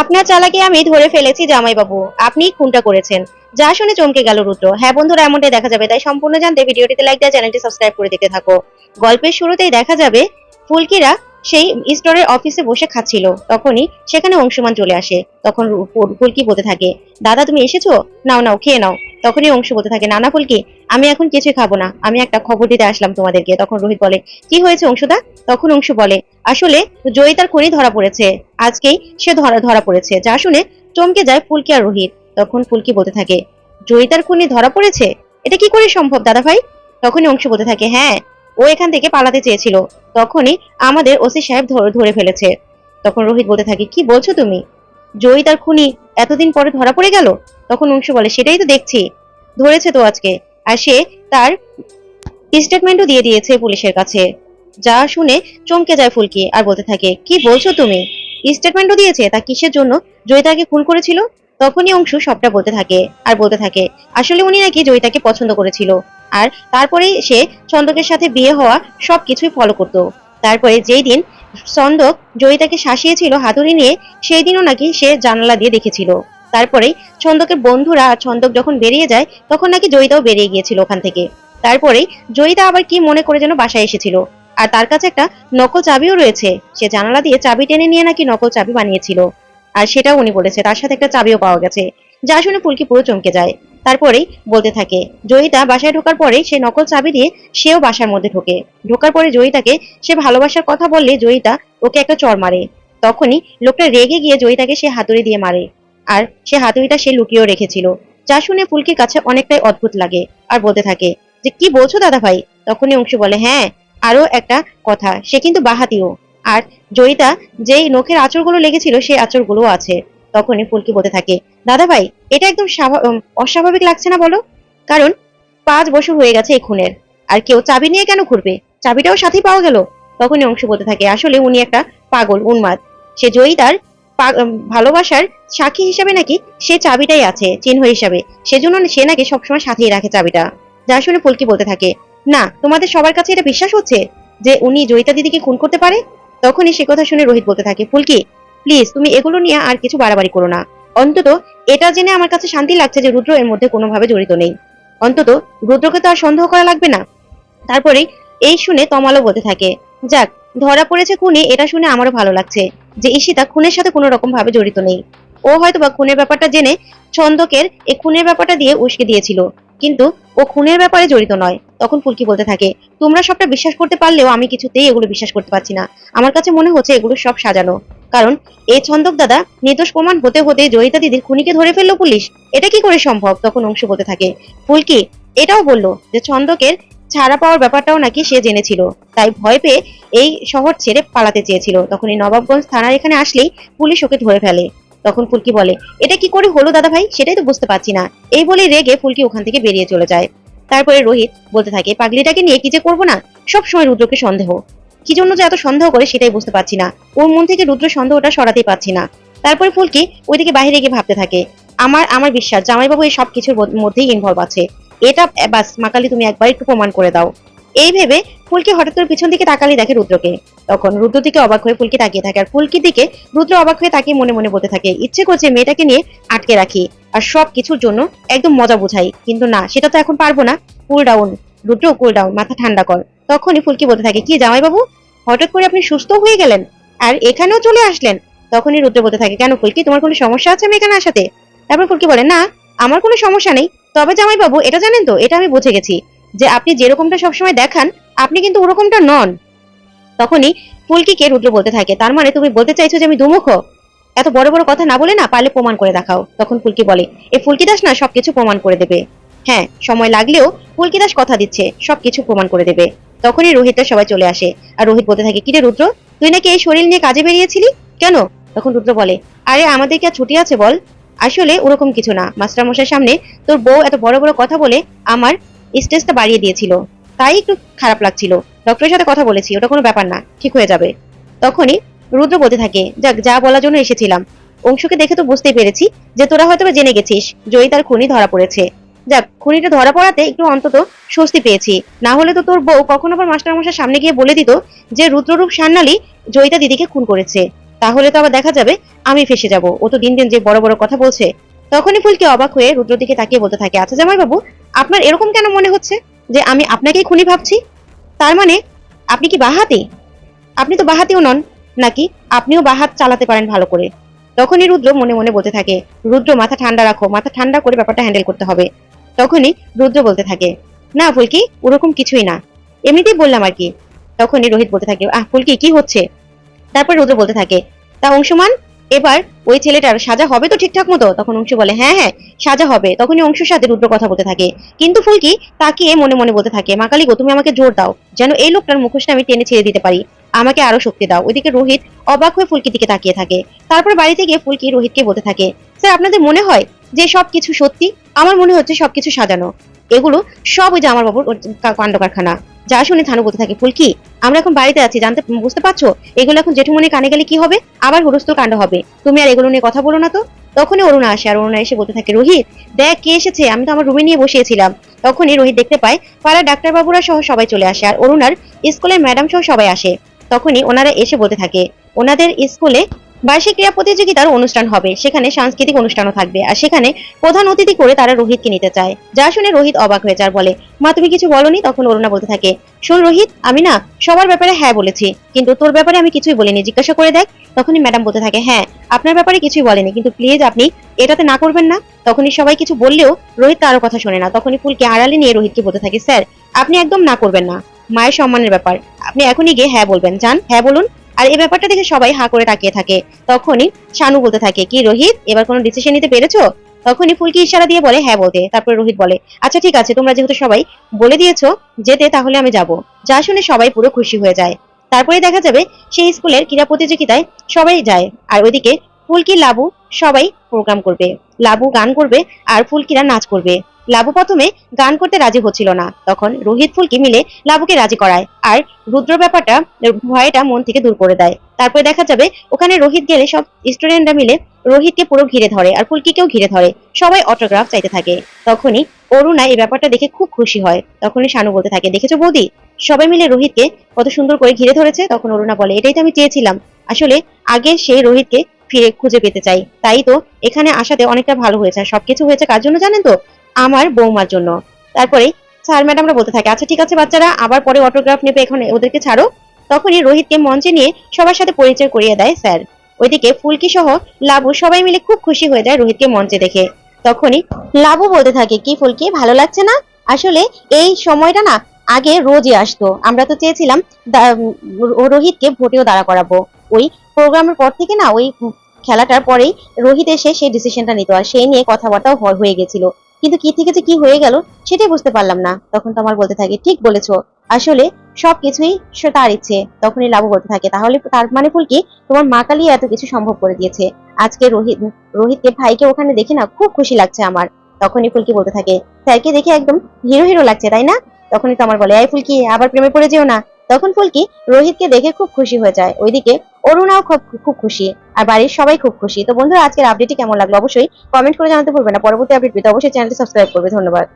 আপনার চালাকি আমি ধরে ফেলেছি জামাইবাবু। আপনি খুনটা করেছেন। যা শুনে চমকে গেল রুদ্র। হ্যাঁ বন্ধুরা, এমনটাই দেখা যাবে। তাই সম্পূর্ণ জানতে ভিডিওটিতে লাইক দেওয়া চ্যানেলটি সাবস্ক্রাইব করে দেখতে থাকো। গল্পের শুরুতেই দেখা যাবে, ফুলকিরা সেই স্টোরের অফিসে বসে খাচ্ছিল। তখনই সেখানে অংশুমান চলে আসে। তখন ফুলকি বলতে থাকে, দাদা, তুমি এসেছ? নাও নাও, খেয়ে নাও। তখনই অংশু বলতে থাকে নানা ফুলকি আমি এখন কিছুই খাব না। আমি একটা খবর দিতে আসলাম তোমাদেরকে। তখন রোহিত বলে, কি হয়েছে অংশুদা? তখন অংশু বলে, আসলে জয়ী তার খুনি ধরা পড়েছে। আজকেই সে ধরা ধরা পড়েছে। যা শুনে চমকে যায় ফুলকি আর রোহিত। তখন ফুলকি বলতে থাকে, জয়িতার খুনি ধরা পড়েছে? এটা কি করে সম্ভব দাদা ভাই তখনই অংশ বলতে থাকে হ্যাঁ ও এখান থেকে পালাতে চেয়েছিল। তখনই আমাদের ওসি সাহেব ধরে ফেলেছে। তখন রোহিত বলতে থাকে, কি বলছো তুমি? জয়ী তার খুনি এতদিন পরে ধরা পড়ে গেল? তখন অংশ বলে, সেটাই তো দেখছি। ধরেছে তো আজকে। আর সে তার স্টেটমেন্টও দিয়ে দিয়েছে পুলিশের কাছে। যা শুনে চমকে যায় ফুলকি আর বলতে থাকে, কি বলছো তুমি? স্টেটমেন্টও দিয়েছে, তা কিসের জন্য? জয়িতাকে খুন করেছিল? তখনই অংশু সবটা বলতে থাকে আর বলতে থাকে, আসলে উনি নাকি জয়িতাকে পছন্দ করেছিল। আর তারপরেই সে চন্দকের সাথে বিয়ে হওয়া সবকিছুই ফলো করত। তারপরে যেই দিন চন্দক জয়িতাকে শাসিয়েছিল হাতুড়ি নিয়ে, সেই দিনও নাকি সে জানালা দিয়ে দেখেছিল। তারপরে ছন্দকের বন্ধুরা আর ছন্দক যখন বেরিয়ে যায়, তখন নাকি জয়িতাও বেরিয়ে গিয়েছিল ওখান থেকে। তারপরে জয়িতা আবার কি মনে করে যেন বাসায় এসেছিল। আর তার কাছে একটা নকল চাবিও রয়েছে। সে জানালা দিয়ে চাবি টেনে নিয়ে নাকি নকল চাবি বানিয়েছিল। আর সেটাও উনি বলেছে, তার সাথে একটা চাবিও পাওয়া গেছে। যা শুনে পুলকি পুরো চমকে যায়। তারপরেই বলতে থাকে, জয়িতা বাসায় ঢোকার পরে সে নকল চাবি দিয়ে সেও বাসার মধ্যে ঢোকে। ঢোকার পরে জয়িতাকে সে ভালোবাসার কথা বললে জয়িতা ওকে একটা চর মারে। তখনই লোকটা রেগে গিয়ে জয়িতাকে সে হাতুড়ি দিয়ে মারে। আর সে হাতুড়িটা সে লুকিয়েও রেখেছিল। যা শুনে ফুলকির কাছে অনেকটাই অদ্ভুত লাগে আর বলতে থাকে, যে কি বলছো দাদা ভাই? তখনই অংশু বলে হ্যাঁ আরও একটা কথা, সে কিন্তু বাহাতিও। আর জয়িতা যেই নখের আঁচড়গুলো লেগেছিল, সেই আঁচড়গুলো আছে। তখনই ফুলকি বলতে থাকে, দাদা ভাই, এটা একদম অস্বাভাবিক লাগছে না বলো? কারণ পাঁচ বছর হয়ে গেছে এই খুনের। আর কেউ চাবি নিয়ে কেন ঘুরবে? চাবিটাও সাথেই পাওয়া গেল? তখনই অংশ বলতে থাকে, আসলে উনি একটা পাগল, উন্মাদ। সে জয়িতার ভালোবাসার সাক্ষী হিসাবে নাকি সে চাবিটাই আছে, চিহ্ন হিসাবে। সেজন্য সে নাকি সবসময় সাথেই রাখে চাবিটা। যা শুনে ফুলকি বলতে থাকে, না, তোমাদের সবার কাছে এটা বিশ্বাস হচ্ছে যে উনি জয়িতা দিদিকে খুন করতে পারে? তখনই সে কথা শুনে রোহিত বলতে থাকে, ফুলকি প্লিজ তুমি এগুলো নিয়ে আর কিছু বাড়াবাড়ি করো না। অন্তত এটা জেনে আমার কাছে শান্তি লাগছে যে রুদ্র এর মধ্যে কোনোভাবে জড়িত নেই। অন্তত রুদ্রকে তো আর সন্দেহ করা লাগবে না? তারপরে এই শুনে তমালও বলতে থাকে যাক, ধরা পড়েছে খুনে, এটা শুনে আমারও ভালো লাগছে যে ঈশিতা খুনের সাথে কোনো রকম ভাবে জড়িত নেই। ও হয়তো বা খুনের ব্যাপারটা জেনে ছন্দকের এই খুনের ব্যাপারটা দিয়ে উস্কে দিয়েছিল, কিন্তু ও খুনের ব্যাপারে জড়িত নয়। তখন ফুলকি বলতে থাকে, তোমরা সবটা বিশ্বাস করতে পারলেও আমি কিছুতেই এগুলো বিশ্বাস করতে পারছি না। আমার কাছে মনে হচ্ছে এগুলো সব সাজানো। কারণ এই ছন্দক দাদা নির্দোষ প্রমাণ হতে হতে জয়িতা দিদির খুনিকে ধরে ফেলল পুলিশ। এটা কি করে সম্ভব? তখন অংশ বলতে থাকে, ফুলকি, এটাও বলল যে ছন্দকের ছাড়া পাওয়ার ব্যাপারটাও নাকি সে জেনেছিল। তাই ভয় পেয়ে এই শহর ছেড়ে পালাতে চেয়েছিল। তখন এই নবাবগঞ্জ থানার এখানে আসলেই পুলিশ ওকে ধরে ফেলে। তখন ফুলকি বলে, এটা কি করে হলো দাদা ভাই সেটাই তো বুঝতে পারছি না। এই বলে রেগে ফুলকি ওখান থেকে বেরিয়ে চলে যায়। তারপরে রোহিত বলতে থাকে, পাগলিটাকে নিয়ে কি যে করব না? সব সময় রুদ্রকে সন্দেহ। কি জন্য যে এত সন্দেহ করে সেটাই বুঝতে পারছি না। ওর মন থেকে রুদ্র সন্দেহটা সরাতেই পারছি না। তারপরে ফুলকি ওইদিকে বাইরে গিয়ে ভাবতে থাকে, আমার আমার বিশ্বাস, জামাইবাবু এই সব কিছুর মধ্যেই ইনভলভ আছে। এটা বাস মাকালি তুমি একবার একটু প্রমাণ করে দাও। এই ভেবে ফুলকি হঠাৎ করে পিছন দিকে তাকালি দেখে রুদ্রকে। তখন রুদ্র দিকে অবাক হয়ে ফুলকি তাকিয়ে থাকে, আর ফুলকির দিকে রুদ্র অবাক হয়ে তাকিয়ে মনে মনে বলতে থাকে, ইচ্ছে করছে মেয়েটাকে নিয়ে আটকে রাখি আর সব কিছুর জন্য একদম মজা বোঝাই। কিন্তু না, সেটা তো এখন পারব না। কুল ডাউন রুদ্র কুল ডাউন মাথা ঠান্ডা কর। তখনই ফুলকি বলতে থাকে, কি জামাইবাবু, হঠাৎ করে আপনি সুস্থ হয়ে গেলেন আর এখানেও চলে আসলেন? তখনই রুদ্র বলতে থাকে, কেন ফুলকি, তোমার কোনো সমস্যা আছে আমি এখানে আসাতে? তারপর ফুলকি বলে, না, আমার কোনো সমস্যা নেই। তবে জামাইবাবু, এটা জানেন তো, এটা আমি বুঝে গেছি যে আপনি যেরকমটা সবসময় দেখান, আপনি কিন্তু ওরকমটা নন। তখনই ফুলকিকে রুদ্র বলতে থাকে, তার মানে তুমি বলতে চাইছো যে আমি দুমুখ? এত বড় বড় কথা না বলে না পারলে প্রমাণ করে দেখাও। তখন ফুলকি বলে এই ফুলকি দাস না সবকিছু প্রমাণ করে দেবে। হ্যাঁ সময় লাগলেও ফুলকি দাস কথা দিচ্ছে, সবকিছু প্রমাণ করে দেবে। তখনই রোহিতরা সবাই চলে আসে। আর রোহিত বলতে থাকে, কিরে রুদ্র, তুই নাকি এই শরীর নিয়ে কাজে বেরিয়েছিলি? কেন? তখন রুদ্র বলে, আরে, আমাদের কি আর ছুটি আছে বল? আসলে ওরকম কিছু না। মাস্টার মশাইয়ের সামনে তোর বউ এত বড় বড় কথা বলে আমার স্টেজটা বাড়িয়ে দিয়েছিল। তাই একটু খারাপ লাগছিল। ডক্টরের সাথে কথা বলেছি, ওটা কোনো ব্যাপার না, ঠিক হয়ে যাবে। তখনই রুদ্র বলতে থাকে, যাক, যা বলার জন্য এসেছিলাম। অংশকে দেখে তো বুঝতেই পেরেছি যে তোরা হয়তো জেনে গেছিস, জয়ী তার খুনি ধরা পড়েছে। যাক, খুনিটা ধরা পড়াতে একটু অন্তত স্বস্তি পেয়েছি। না হলে তো তোর বউ কখনো আবার মাস্টার মশার সামনে গিয়ে বলে দিত যে রুদ্ররূপ সান্নালি জয়িতা দিদিকে খুন করেছে। তাহলে তো আবার দেখা যাবে, আমি ফেসে যাব। ও তো দিন দিন যে বড় বড় কথা বলছে, তখনই ফুলকি অবাক হয়ে রুদ্র দিকে তাকিয়ে বলতে থাকে আচ্ছা জামাই বাবু আপনার এরকম কেন মনে হচ্ছে যে আমি আপনাকেই খুনি ভাবছি? তার মানে আপনি কি বাহাতি? আপনি তো বাহাতিও নন, নাকি আপনিও বাহাত চালাতে পারেন ভালো করে? তখনই রুদ্র মনে মনে বলতে থাকে, রুদ্র, মাথা ঠান্ডা রাখো, মাথা ঠান্ডা করে ব্যাপারটা হ্যান্ডেল করতে হবে। তখনই রুদ্র বলতে থাকে, না ফুলকি, ওরকম কিছুই না। এমনিতেই বললাম আর কি। তখনই রোহিত বলতে থাকে, আহ, ফুলকি, কি হচ্ছে? তারপর রুদ্র বলতে থাকে তা অংশমান এবার ওই ছেলেটার সাজা হবে তো ঠিকঠাক মতো? তখন অংশু বলে হ্যাঁ হ্যাঁ সাজা হবে। তখনই অংশুর সাথে রুদ্র কথা বলতে থাকে। কিন্তু ফুলকি তাকিয়ে মনে মনে বলতে থাকে, মা কালী গো তুমি আমাকে জোর দাও, যেন এই লোকটার মুখোশটা আমি টেনে ছেড়ে দিতে পারি। আমাকে আরও শক্তি দাও। ওইদিকে রোহিত অবাক হয়ে ফুলকির দিকে তাকিয়ে থাকে। তারপর বাড়িতে গিয়ে ফুলকি রোহিতকে বলতে থাকে, স্যার, আপনাদের মনে হয় যে সবকিছু সত্যি? আমার মনে হচ্ছে সবকিছু সাজানো। এগুলো সব ওই যে আমার বাবুর কাণ্ড কারখানা। যা শুনে থানু বলতে থাকে, ফুলকি, আমরা এখন বাড়িতে আছি, জানতে বুঝতে পারছ? এগুলো এখন জেঠুমনির কানে গেলে কি হবে? আবার হুরস্থুল কাণ্ড হবে। তুমি আর এগুলো নিয়ে কথা বলো না তো। তখনই অরুণা আসে, আর অরুণা এসে বলতে থাকে, রোহিত, দেখ কে এসেছে, আমি তো আমার রুমে নিয়ে বসিয়েছিলাম। তখনই রোহিত দেখতে পায়, পাড়ার ডাক্তারবাবুরা সহ সবাই চলে আসে, আর অরুণার স্কুলের ম্যাডাম সহ সবাই আসে। তখনই ওনারা এসে বলতে থাকে, ওনাদের স্কুলে বার্ষিক ক্রীড়া প্রতিযোগিতার অনুষ্ঠান হবে। সেখানে সাংস্কৃতিক অনুষ্ঠানও থাকবে। আর সেখানে প্রধান অতিথি করে তারা রোহিতকে নিতে চায়। যা শুনে রোহিত অবাক হয়ে যায় বলে, মা, তুমি কিছু বলনি? তখন অরুণা বলতে থাকে, শোন রোহিত, আমি না সবার ব্যাপারে হ্যাঁ বলেছি। কিন্তু তোর ব্যাপারে আমি কিছুই বলিনি। জিজ্ঞাসা করে দেখ। তখনই ম্যাডাম বলতে থাকে হ্যাঁ আপনার ব্যাপারে কিছুই বলেনি। কিন্তু প্লিজ আপনি এটাতে না করবেন না। তখনই সবাই কিছু বললেও রোহিত তারও কথা শোনে না। তখনই ফুলকে আড়ালে নিয়ে রোহিতকে বলতে থাকে, স্যার, আপনি একদম না করবেন না। মায়ের সম্মানের ব্যাপার। আপনি এখনই গিয়ে হ্যাঁ বলবেন। যান হ্যাঁ বলুন। আর এই ব্যাপারটা দেখে সবাই হা করে তাকিয়ে থাকে। তখনই শানু বলতে থাকে, কি রোহিত, এবার কোনো ডিসিশন নিতে পেরেছ? তখনই ফুলকি ইশারা দিয়ে বলে হ্যাঁ বলতে তারপরে রোহিত বলে আচ্ছা ঠিক আছে, তোমরা যেহেতু সবাই বলে দিয়েছ যেতে, তাহলে আমি যাব। যা শুনে সবাই পুরো খুশি হয়ে যায়। তারপরে দেখা যাবে সেই স্কুলের ক্রীড়া প্রতিযোগিতায় সবাই যায় আর ওইদিকে ফুলকি, লাবু সবাই প্রোগ্রাম করবে। লাবু গান করবে আর ফুলকিরা নাচ করবে। লাবু প্রথমে গান করতে রাজি হচ্ছিল না। তখন রোহিত ফুলকি মিলে লাবুকে রাজি করায়। আর রুদ্র ব্যাপারটা, ভয়টা মন থেকে দূর করে দেয়। তারপরে দেখা যাবে, ওখানে রোহিত গেলে সব স্টুডেন্টরা মিলে রোহিতকে পুরো ঘিরে ধরে আর ফুলকিকেও ঘিরে ধরে। সবাই অটোগ্রাফ চাইতে থাকে। তখনই অরুণা এই ব্যাপারটা দেখে খুব খুশি হয়। তখনই শানু বলতে থাকে, দেখেছ বৌদি? সবাই মিলে রোহিতকে কত সুন্দর করে ঘিরে ধরেছে? তখন অরুণা বলে, এটাই তো আমি চেয়েছিলাম। আসলে আগে সেই রোহিতকে ফিরে খুঁজে পেতে চাই। তাই তো এখানে আসাতে অনেকটা ভালো হয়েছে। সবকিছু হয়েছে কার জন্য জানেন তো? আমার বৌমার জন্য। তারপরে, স্যার ম্যাডামরা বলতে থাকে। আচ্ছা ঠিক আছে, বাচ্চারা, আবার পরে অটোগ্রাফ নেবে, এখানে ওদেরকে ছাড়ো। তখনই রোহিতকে মঞ্চে নিয়ে সবার সাথে পরিচয় করিয়ে দেয় স্যার। ওইদিকে ফুলকি সহ লাবু সবাই মিলে খুব খুশি হয়ে যায় রোহিতকে মঞ্চে দেখে। তখনই লাবু বলতে থাকে, কি ফুলকি, ভালো লাগছে না? আসলে এই সময়টা না আগে রোজই আসতো। আমরা তো চেয়েছিলাম রোহিতকে ভোটেও দাঁড়া করাবো। ওই প্রোগ্রামের পর থেকে না, ওই খেলাটার পরেই রোহিত এসে সেই ডিসিশনটা নিত আর সেই নিয়ে কথাবার্তাও হয়ে গেছিল। কিন্তু কি থেকে যে কি হয়ে গেল সেটাই বুঝতে পারলাম না। তখন তো আমার বলতে থাকে, ঠিক বলেছ। আসলে সবকিছুই সে তার ইচ্ছে। তখনই লাভু বলতে থাকে, তাহলে তার মানে ফুল কি? তোমার মা কালী এত কিছু সম্ভব করে দিয়েছে। আজকে রোহিত, রোহিতকে ভাইকে ওখানে দেখে না খুব খুশি লাগছে আমার। তখনই ফুলকি বলতে থাকে, স্যারকে দেখে একদম হিরো হিরো লাগছে, তাই না? তখনই তো আমার বলে, এই ফুলকি, আবার প্রেমে পড়ে যেও না। তখন ফুলকি রোহিতকে দেখে খুব খুশি হয়ে যায়। ওইদিকে অরুণাও খুব খুব খুশি আর বাড়ির সবাই খুব খুশি। তো বন্ধুরা, আজকের আপডেটটি কেমন লাগল অবশ্যই কমেন্ট করে জানাতে ভুলবে না। পরবর্তী আপডেট পেতে অবশ্যই চ্যানেলটি সাবস্ক্রাইব করবে। ধন্যবাদ।